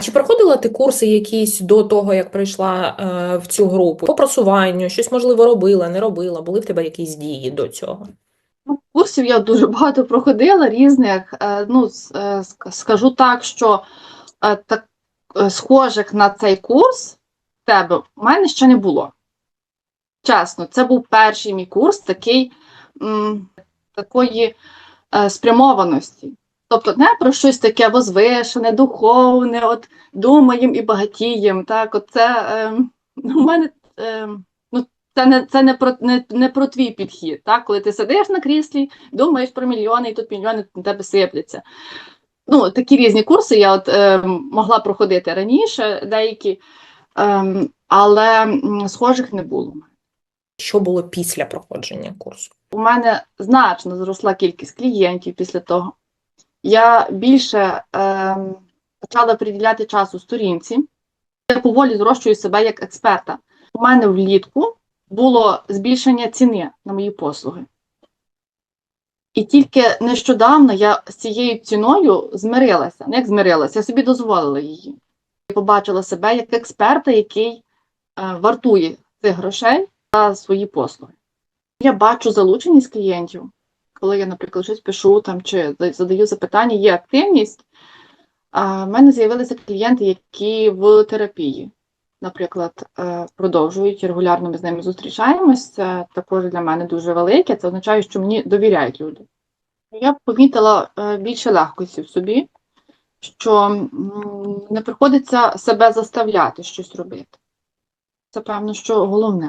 Чи проходила ти курси якісь до того, як прийшла е, в цю групу? По просуванню, щось можливо робила, не робила? Були в тебе якісь дії до цього? Ну, Курсів я дуже багато проходила різних. Е, Ну, е, скажу так, що е, так, е, схожих на цей курс тебе в мене ще не було. Чесно, це був перший мій курс такий, м, такої е, спрямованості. Тобто не про щось таке возвишене, духовне, от думаємо і багатіємо. Так, от це е, у мене е, ну, це не, це не про не, не про твій підхід. Так? Коли ти сидиш на кріслі, думаєш про мільйони, і тут мільйони на тебе сипляться. Ну, такі різні курси я от, е, могла проходити раніше, деякі, е, але схожих не було. Що було після проходження курсу? У мене значно зросла кількість клієнтів після того. Я більше е, почала приділяти часу сторінці. Я поволі зрощую себе як експерта. У мене влітку було збільшення ціни на мої послуги. І тільки нещодавно я з цією ціною змирилася. Не як змирилася, я собі дозволила її. Я побачила себе як експерта, який е, вартує цих грошей за свої послуги. Я бачу залученість клієнтів, коли я, наприклад, щось пишу там чи задаю запитання, є активність. А в мене з'явилися клієнти, які в терапії, наприклад, е, продовжують регулярно ми з ними зустрічаємось. Також для мене дуже велике. Це означає, що мені довіряють люди. Я помітила е, більше легкості в собі, що не приходиться себе заставляти щось робити. Це певно, що головне.